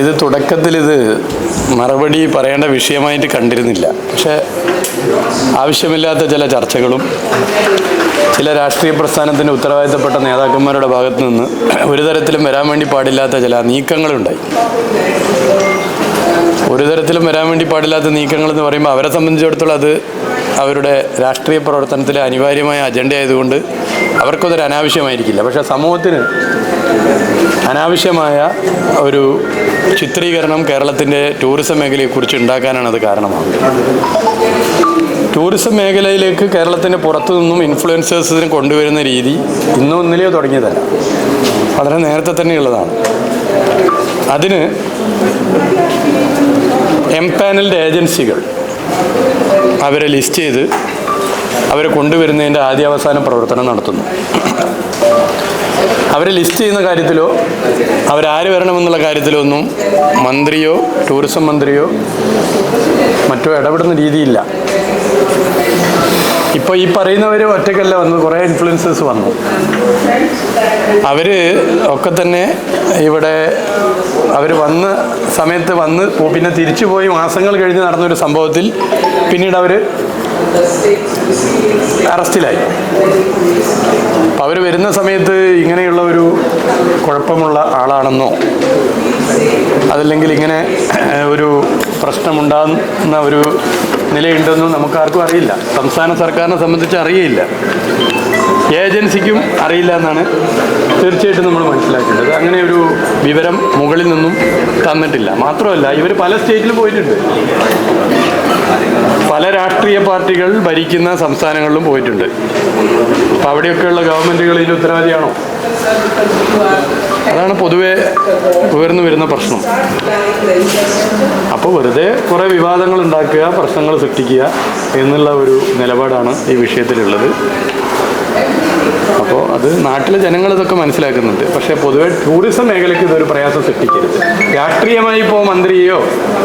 ഇത് തുടക്കത്തിൽ ഇത് മറുപടി പറയേണ്ട വിഷയമായിട്ട് കണ്ടിരുന്നില്ല. പക്ഷേ ആവശ്യമില്ലാത്ത ചില ചർച്ചകളും ചില രാഷ്ട്രീയ പ്രസ്ഥാനത്തിന്റെ ഉത്തരവാദിത്തപ്പെട്ട നേതാക്കന്മാരുടെ ഭാഗത്തു നിന്ന് ഒരു തരത്തിലും വരാൻ വേണ്ടി പാടില്ലാത്ത ചില നീക്കങ്ങളുണ്ടായി. ഒരു തരത്തിലും വരാൻ വേണ്ടി പാടില്ലാത്ത നീക്കങ്ങൾ എന്ന് പറയുമ്പോൾ അവരെ സംബന്ധിച്ചിടത്തോളം അത് അവരുടെ രാഷ്ട്രീയ പ്രവർത്തനത്തിലെ അനിവാര്യമായ അജണ്ട ആയതുകൊണ്ട് അവർക്കതൊരു അനാവശ്യമായിരിക്കില്ല. പക്ഷേ സമൂഹത്തിന് അനാവശ്യമായ ഒരു ചിത്രീകരണം കേരളത്തിന്റെ ടൂറിസം മേഖലയെക്കുറിച്ച് ഉണ്ടാക്കാനാണ് അത് കാരണമാകുന്നത് ടൂറിസം മേഖലയിലേക്ക് കേരളത്തിന്റെ പുറത്തു നിന്നും ഇൻഫ്ലുവൻസേഴ്സിന് കൊണ്ടുവരുന്ന രീതി ഇന്നും ഇന്നലെയോ തുടങ്ങിയതല്ല. വളരെ നേരത്തെ തന്നെയുള്ളതാണ്. അതിന് എംപാനൽഡ് ഏജൻസികൾ അവരെ ലിസ്റ്റ് ചെയ്ത് അവരെ കൊണ്ടുവരുന്നതിന്റെ ആദ്യാവസാന പ്രവർത്തനം നടത്തുന്നു. അവരെ ലിസ്റ്റ് ചെയ്യുന്ന കാര്യത്തിലോ അവരാര് വരണമെന്നുള്ള കാര്യത്തിലോ ഒന്നും മന്ത്രിയോ ടൂറിസം മന്ത്രിയോ മറ്റോ ഇടപെടുന്ന രീതിയില്ല. ഇപ്പോൾ ഈ പറയുന്നവർ ഒറ്റയ്ക്കല്ല വന്നു കുറേ ഇൻഫ്ലുവൻസേഴ്സ് വന്നു. അവർ ഒക്കെ തന്നെ ഇവിടെ അവർ വന്ന് സമയത്ത് വന്ന് പിന്നെ തിരിച്ചു പോയി മാസങ്ങൾ കഴിഞ്ഞ് നടന്നൊരു സംഭവത്തിൽ പിന്നീട് അവർ അറസ്റ്റിലായി. അവർ വരുന്ന സമയത്ത് ഇങ്ങനെയുള്ള ഒരു കുഴപ്പമുള്ള ആളാണെന്നോ അതല്ലെങ്കിൽ ഇങ്ങനെ ഒരു പ്രശ്നമുണ്ടാകുന്ന ഒരു നിലയുണ്ടെന്നും നമുക്കാർക്കും അറിയില്ല. സംസ്ഥാന സർക്കാരിനെ സംബന്ധിച്ച് അറിയില്ല ഏജൻസിക്കും അറിയില്ല എന്നാണ് തീർച്ചയായിട്ടും നമ്മൾ മനസ്സിലാക്കേണ്ടത്. അങ്ങനെ ഒരു വിവരം മുകളിൽ നിന്നും തന്നിട്ടില്ല. മാത്രമല്ല ഇവർ പല സ്റ്റേറ്റിലും പോയിട്ടുണ്ട്. പല രാഷ്ട്രീയ പാർട്ടികൾ ഭരിക്കുന്ന സംസ്ഥാനങ്ങളിലും പോയിട്ടുണ്ട്. അപ്പം അവിടെയൊക്കെയുള്ള ഗവൺമെന്റുകൾ ഇതിൽ ഉത്തരവാദിയാണോ? അതാണ് പൊതുവെ ഉയർന്നു വരുന്ന പ്രശ്നം. അപ്പോൾ വെറുതെ കുറേ വിവാദങ്ങൾ ഉണ്ടാക്കുക പ്രശ്നങ്ങൾ സൃഷ്ടിക്കുക എന്നുള്ള ഒരു നിലപാടാണ് ഈ വിഷയത്തിലുള്ളത്. അപ്പോൾ അത് നാട്ടിലെ ജനങ്ങൾ ഇതൊക്കെ മനസ്സിലാക്കുന്നുണ്ട്. പക്ഷേ പൊതുവെ ടൂറിസം മേഖലയ്ക്ക് ഇതൊരു പ്രയാസം സൃഷ്ടിക്കരുത്. രാഷ്ട്രീയമായി ഇപ്പോൾ മന്ത്രിയെയോ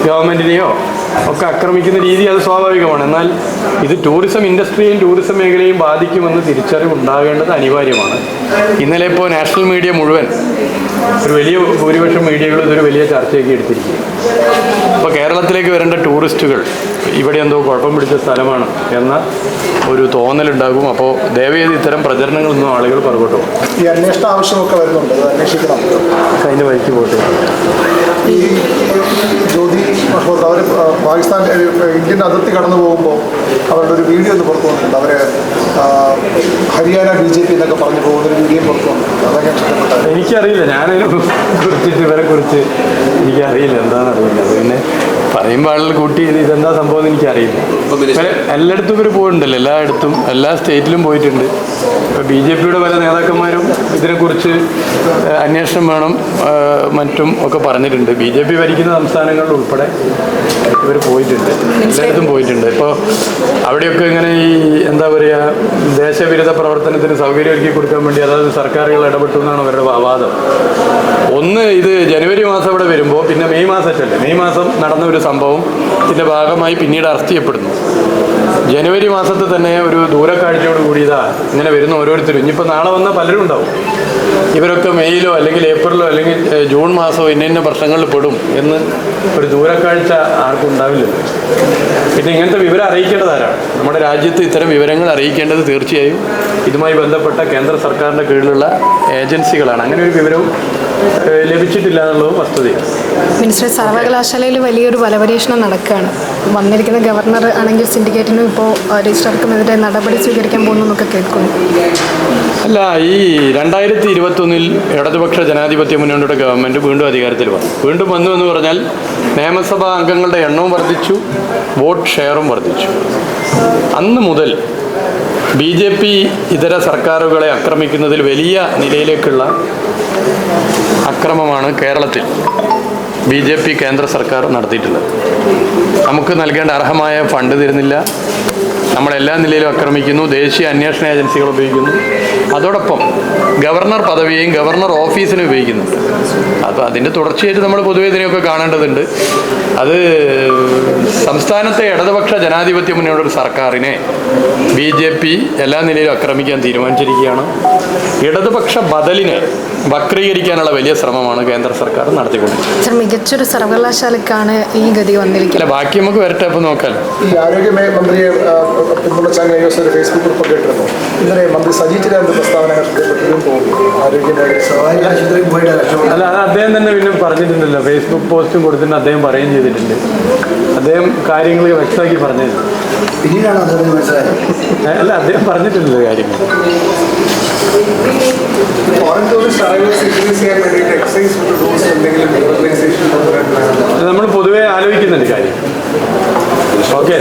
ഗവൺമെന്റിനെയോ ഒക്കെ ആക്രമിക്കുന്ന രീതി അത് സ്വാഭാവികമാണ്. എന്നാൽ ഇത് ടൂറിസം ഇൻഡസ്ട്രിയെയും ടൂറിസം മേഖലയും ബാധിക്കുമെന്ന് തിരിച്ചറിവ് ഉണ്ടാകേണ്ടത് അനിവാര്യമാണ്. ഇന്നലെ ഇപ്പോൾ നാഷണൽ മീഡിയ മുഴുവൻ ഒരു വലിയ ഭൂരിപക്ഷം മീഡിയകൾ ഇതൊരു വലിയ ചർച്ചയൊക്കെ എടുത്തിരിക്കും അപ്പോൾ കേരളത്തിലേക്ക് വരേണ്ട ടൂറിസ്റ്റുകൾ ഇവിടെ എന്തോ കുഴപ്പം പിടിച്ച സ്ഥലമാണ് എന്ന ഒരു തോന്നലുണ്ടാകും. അപ്പോൾ ദയവേത് ഇത്തരം പ്രചരണങ്ങളൊന്നും ആളുകൾ പറഞ്ഞോട്ടോ ഈ അന്വേഷണ ആവശ്യമൊക്കെ വരുന്നുണ്ട്. അന്വേഷിക്കണം. അതിന്റെ വഴിക്ക് പോട്ടെ. ഈ ജ്യോതി പാകിസ്ഥാൻ ഇന്ത്യന്റെ ഇന്ത്യൻ അതിർത്തി കടന്നു പോകുമ്പോൾ അവരുടെ ഒരു വീഡിയോ ഒന്ന് പുറത്തു വന്നിട്ടുണ്ട്. അവർ ഹരിയാന ബി ജെ പി എന്നൊക്കെ പറഞ്ഞു പോകുന്ന ഒരു വീഡിയോ പുറത്തു വന്നിട്ടുണ്ട്. അതൊക്കെ ഇഷ്ടപ്പെട്ടത് എനിക്കറിയില്ല. ഞാനൊരു കുറിച്ചിട്ട് ഇവരെ കുറിച്ച് എനിക്കറിയില്ല. എന്താണെന്ന് അറിയില്ല അത് പിന്നെ പറയുമ്പോൾ ആളുകൾ കൂട്ടി ഇത് ഇതെന്താ സംഭവം എനിക്ക് അറിയില്ല എല്ലായിടത്തും ഇവർ പോയിട്ടുണ്ടല്ലോ എല്ലായിടത്തും എല്ലാ സ്റ്റേറ്റിലും പോയിട്ടുണ്ട്. ഇപ്പോൾ ബി ജെ പിയുടെ പല നേതാക്കന്മാരും ഇതിനെക്കുറിച്ച് അന്വേഷണം വേണം മറ്റും ഒക്കെ പറഞ്ഞിട്ടുണ്ട്. ബി ജെ പി ഭരിക്കുന്ന സംസ്ഥാനങ്ങളിൽ ഉൾപ്പെടെ ഇവർ പോയിട്ടുണ്ട്. എല്ലായിടത്തും പോയിട്ടുണ്ട്. ഇപ്പോൾ അവിടെയൊക്കെ ഇങ്ങനെ ഈ എന്താ പറയുക ദേശവിരുദ്ധ പ്രവർത്തനത്തിന് സൗകര്യം ഒരുക്കി കൊടുക്കാൻ വേണ്ടി അതായത് സർക്കാരുകൾ ഇടപെട്ടു എന്നാണ് അവരുടെ വാദം. ഒന്ന് ഇത് ജനുവരി മാസം ഇവിടെ വരുമ്പോൾ പിന്നെ മെയ് മാസമല്ലേ? മെയ് മാസം നടന്ന ഒരു സംഭവം ഇതിന്റെ ഭാഗമായി പിന്നീട് അറസ്റ്റ് ചെയ്യപ്പെടുന്നു. ജനുവരി മാസത്തിൽ തന്നെ ഒരു ദൂരക്കാഴ്ചയോട് കൂടിയതാ ഇങ്ങനെ വരുന്ന ഓരോരുത്തരും. ഇനിയിപ്പോൾ നാളെ വന്ന പലരും ഉണ്ടാവും. ഇവരൊക്കെ മെയ്യിലോ അല്ലെങ്കിൽ ഏപ്രിലോ അല്ലെങ്കിൽ ജൂൺ മാസമോ ഇന്ന ഇന്ന പ്രശ്നങ്ങളിൽ പെടും എന്ന് ഒരു ദൂരക്കാഴ്ച ആർക്കും ഉണ്ടാവില്ല. പിന്നെ ഇങ്ങനത്തെ വിവരം അറിയിക്കേണ്ടത് ആരാണ്? നമ്മുടെ രാജ്യത്ത് ഇത്തരം വിവരങ്ങൾ അറിയിക്കേണ്ടത് തീർച്ചയായും ഇതുമായി ബന്ധപ്പെട്ട കേന്ദ്ര സർക്കാരിന്റെ കീഴിലുള്ള ഏജൻസികളാണ്. അങ്ങനെ ഒരു വിവരവും ലഭിച്ചിട്ടില്ല എന്നുള്ളതും വസ്തുതയാണ് മിനിസ്റ്റർ സർവകലാശാലയിൽ വലിയൊരു ബലപരീക്ഷണം നടക്കുകയാണ്. വന്നിരിക്കുന്ന ഗവർണർ ആണെങ്കിൽ സിൻഡിക്കേറ്റിനും ഇപ്പോൾ രജിസ്ട്രാർക്കുമെതിരെ നടപടി സ്വീകരിക്കാൻ പോകുന്നു എന്നൊക്കെ കേൾക്കുന്നു. അല്ല ഈ രണ്ടായിരത്തി ഇരുപത്തൊന്നിൽ ഇടതുപക്ഷ ജനാധിപത്യ മുന്നണിയുടെ ഗവൺമെന്റ് വീണ്ടും അധികാരത്തിൽ വന്നു. വീണ്ടും വന്നു എന്ന് പറഞ്ഞാൽ നിയമസഭാ അംഗങ്ങളുടെ എണ്ണവും വർദ്ധിച്ചു വോട്ട് ഷെയറും വർദ്ധിച്ചു. അന്ന് മുതൽ ബി ജെ പി ഇതര സർക്കാരുകളെ ആക്രമിക്കുന്നതിൽ വലിയ നിലയിലേക്കുള്ള അക്രമമാണ് കേരളത്തിൽ ബി ജെ പി കേന്ദ്ര സർക്കാർ നടത്തിയിട്ടുള്ളത്. നമുക്ക് നൽകേണ്ട അർഹമായ ഫണ്ട് തരുന്നില്ല. നമ്മളെല്ലാ നിലയിലും ആക്രമിക്കുന്നു. ദേശീയ അന്വേഷണ ഏജൻസികൾ ഉപയോഗിക്കുന്നു. അതോടൊപ്പം ഗവർണർ പദവിയെയും ഗവർണർ ഓഫീസിനെ ഉപയോഗിക്കുന്നു. അപ്പോൾ അതിന്റെ തുടർച്ചയായിട്ട് നമ്മൾ പൊതുവെ ഇതിനെയൊക്കെ കാണേണ്ടതുണ്ട്. അത് സംസ്ഥാനത്തെ ഇടതുപക്ഷ ജനാധിപത്യ മുന്നണിയുടെ ഒരു സർക്കാരിനെ ബി ജെ പി എല്ലാ നിലയിലും ആക്രമിക്കാൻ തീരുമാനിച്ചിരിക്കുകയാണ്. ഇടതുപക്ഷ ബദലിനെ വക്രീകരിക്കാനുള്ള വലിയ ശ്രമമാണ് കേന്ദ്ര സർക്കാർ നടത്തിക്കൊണ്ടിരിക്കുന്നത്. സർ മികച്ചൊരു സർവകലാശാലക്കാണ് ഈ ഗതി വന്നിരിക്കുന്നത്. അല്ല ബാക്കി നമുക്ക് വരട്ടെ അപ്പോൾ നോക്കാൻ ഈ ആരോഗ്യ മന്ത്രിയെ ആ, പിന്തുണച്ച കഴിഞ്ഞ ദിവസം ഒരു ഫേസ്ബുക്ക് കുറിപ്പൊക്കെ ഇട്ടിരുന്നു. ഇന്നലെ മന്ത്രി സജി ചിരാന്റെ തോന്നുന്നു അല്ല അത് അദ്ദേഹം തന്നെ പിന്നെ പറഞ്ഞിട്ടുണ്ടല്ലോ. ഫേസ്ബുക്ക് പോസ്റ്റും കൊടുത്തിട്ട് അദ്ദേഹം പറയുകയും ചെയ്തിട്ടുണ്ട്. അദ്ദേഹം കാര്യങ്ങൾ വ്യക്തമാക്കി പിന്നീടാണ് മനസ്സിലായത്. അല്ല അദ്ദേഹം പറഞ്ഞിട്ടുണ്ടല്ലോ കാര്യങ്ങൾ. നമ്മൾ പൊതുവെ ആലോചിക്കുന്നുണ്ട് കാര്യം. ഓക്കെ